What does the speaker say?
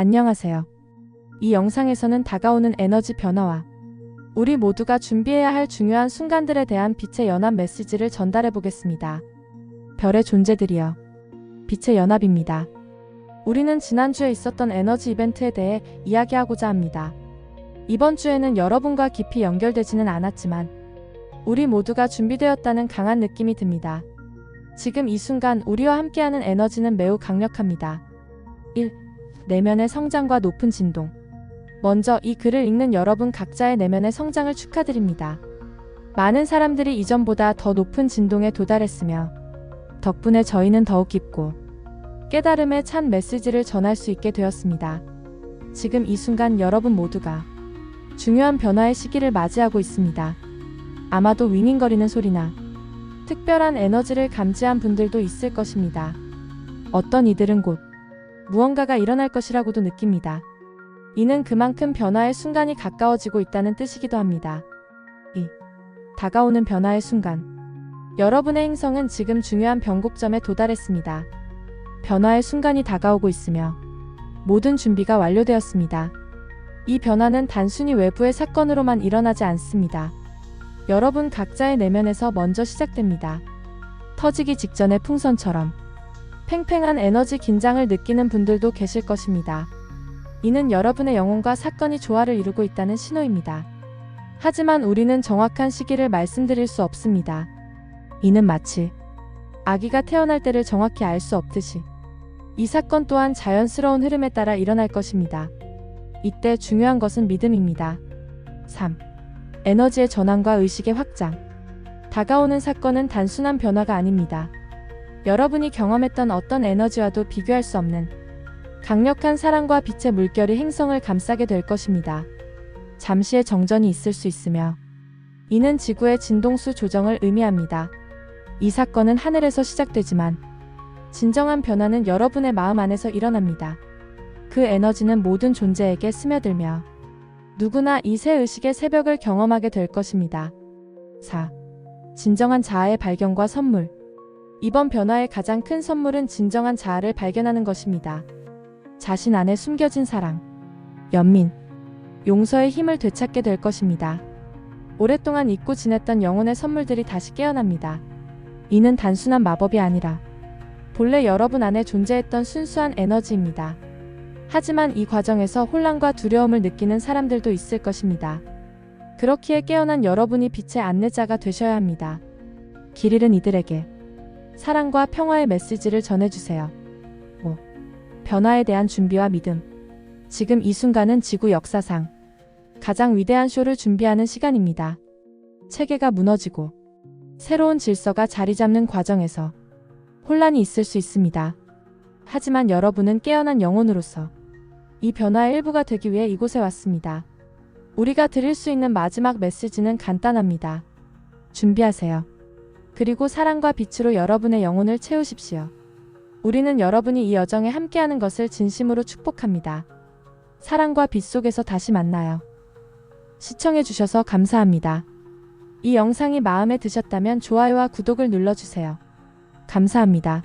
안녕하세요. 이 영상에서는 다가오는 에너지 변화와 우리 모두가 준비해야 할 중요한 순간들에 대한 빛의 연합 메시지를 전달해 보겠습니다. 별의 존재들이여. 빛의 연합입니다. 우리는 지난주에 있었던 에너지 이벤트에 대해 이야기하고자 합니다. 이번 주에는 여러분과 깊이 연결되지는 않았지만 우리 모두가 준비되었다는 강한 느낌이 듭니다. 지금 이 순간 우리와 함께하는 에너지는 매우 강력합니다. 1. 내면의 성장과 높은 진동. 먼저 이 글을 읽는 여러분 각자의 내면의 성장을 축하드립니다. 많은 사람들이 이전보다 더 높은 진동에 도달했으며 덕분에 저희는 더욱 깊고 깨달음에 찬 메시지를 전할 수 있게 되었습니다. 지금 이 순간 여러분 모두가 중요한 변화의 시기를 맞이하고 있습니다. 아마도 윙윙거리는 소리나 특별한 에너지를 감지한 분들도 있을 것입니다. 어떤 이들은 곧 무언가가 일어날 것이라고도 느낍니다. 이는 그만큼 변화의 순간이 가까워지고 있다는 뜻이기도 합니다. 2. 다가오는 변화의 순간. 여러분의 행성은 지금 중요한 변곡점에 도달했습니다. 변화의 순간이 다가오고 있으며 모든 준비가 완료되었습니다. 이 변화는 단순히 외부의 사건으로만 일어나지 않습니다. 여러분 각자의 내면에서 먼저 시작됩니다. 터지기 직전의 풍선처럼 팽팽한 에너지 긴장을 느끼는 분들도 계실 것입니다. 이는 여러분의 영혼과 사건이 조화를 이루고 있다는 신호입니다. 하지만 우리는 정확한 시기를 말씀드릴 수 없습니다. 이는 마치 아기가 태어날 때를 정확히 알 수 없듯이 이 사건 또한 자연스러운 흐름에 따라 일어날 것입니다. 이때 중요한 것은 믿음입니다. 3. 에너지의 전환과 의식의 확장. 다가오는 사건은 단순한 변화가 아닙니다. 여러분이 경험했던 어떤 에너지와도 비교할 수 없는 강력한 사랑과 빛의 물결이 행성을 감싸게 될 것입니다. 잠시의 정전이 있을 수 있으며 이는 지구의 진동수 조정을 의미합니다. 이 사건은 하늘에서 시작되지만 진정한 변화는 여러분의 마음 안에서 일어납니다. 그 에너지는 모든 존재에게 스며들며 누구나 이 새 의식의 새벽을 경험하게 될 것입니다. 4. 진정한 자아의 발견과 선물. 이번 변화의 가장 큰 선물은 진정한 자아를 발견하는 것입니다. 자신 안에 숨겨진 사랑, 연민, 용서의 힘을 되찾게 될 것입니다. 오랫동안 잊고 지냈던 영혼의 선물들이 다시 깨어납니다. 이는 단순한 마법이 아니라 본래 여러분 안에 존재했던 순수한 에너지입니다. 하지만 이 과정에서 혼란과 두려움을 느끼는 사람들도 있을 것입니다. 그렇기에 깨어난 여러분이 빛의 안내자가 되셔야 합니다. 길 잃은 이들에게 사랑과 평화의 메시지를 전해주세요. 5. 변화에 대한 준비와 믿음. 지금 이 순간은 지구 역사상 가장 위대한 쇼를 준비하는 시간입니다. 체계가 무너지고 새로운 질서가 자리 잡는 과정에서 혼란이 있을 수 있습니다. 하지만 여러분은 깨어난 영혼으로서 이 변화의 일부가 되기 위해 이곳에 왔습니다. 우리가 드릴 수 있는 마지막 메시지는 간단합니다. 준비하세요. 그리고 사랑과 빛으로 여러분의 영혼을 채우십시오. 우리는 여러분이 이 여정에 함께하는 것을 진심으로 축복합니다. 사랑과 빛 속에서 다시 만나요. 시청해주셔서 감사합니다. 이 영상이 마음에 드셨다면 좋아요와 구독을 눌러주세요. 감사합니다.